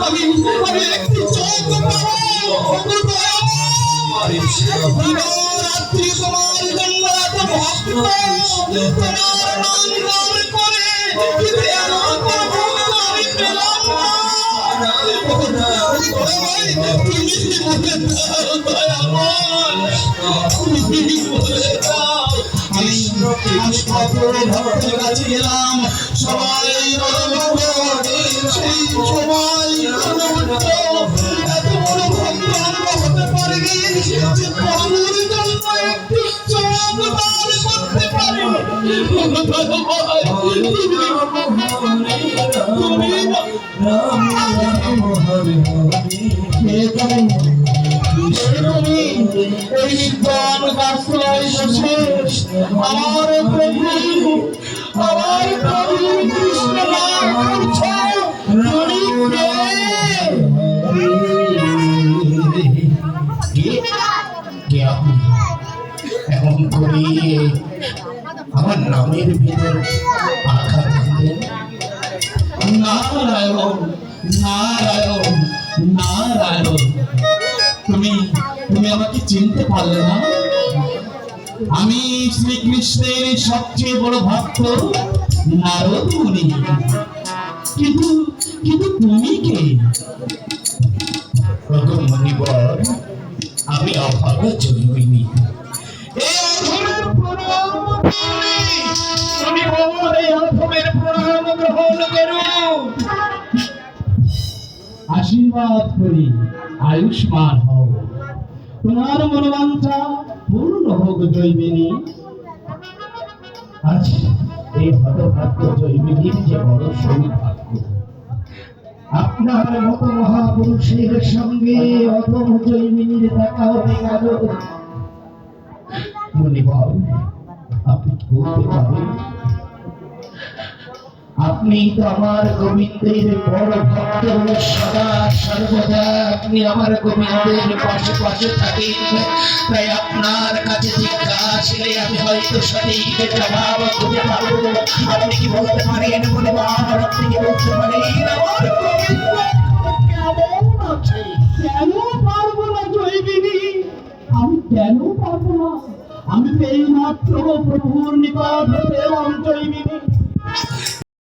আমি আমি একটু চোখ রাত্রি তোমার জন্য এত ভক্ত তোমার নাম গান করে আমি পেলাম তুমি দাও দয়াময় তুমি বলে দাও আমি কাছে গেলাম সবাই সেই সবাই রণভক্ত তুমি এই নির্জন আমার প্রভু আমার নাম করছে? এমন করে আমার নামের ভিতর আঘাত নারায়ণ নারায়ণ নারায়ণ তুমি তুমি আমাকে চিনতে পারলে না। আমি শ্রীকৃষ্ণের সবচেয়ে বড় ভক্ত নারদ মুনি কিন্তু কিন্তু তুমি কে? আমি অভাগা জন্মিনি এই অধমের প্রণাম করি। গ্রহণ করুন। আশীর্বাদ করি। আয়ুষ্মান হও। তোমার মনোবাঞ্ছা পূর্ণ হোক জৈবিনী। আজ এই হতভাগ্য জৈবিনীর যে বড় সৌভাগ্য। আপনার মতো মহাপুরুষের সঙ্গে অধম জৈমিনীর দেখা হয়ে গেল। মনিবল আপনি কি বলতে পারেন আপনি তো আমার গোবিন্দের বড় ভক্ত সদা সর্বদা আপনি আমার গোবিন্দের পাশে পাশে থাকেন। তাই আপনার কাছে জিজ্ঞাসলে আমি হয়তো সঠিক জবাব খুঁজে পাবো আপনি কি বলতে পারেন বলে আপনি কি বলতে পারেন আমি মাত্র প্রভুর নিপাত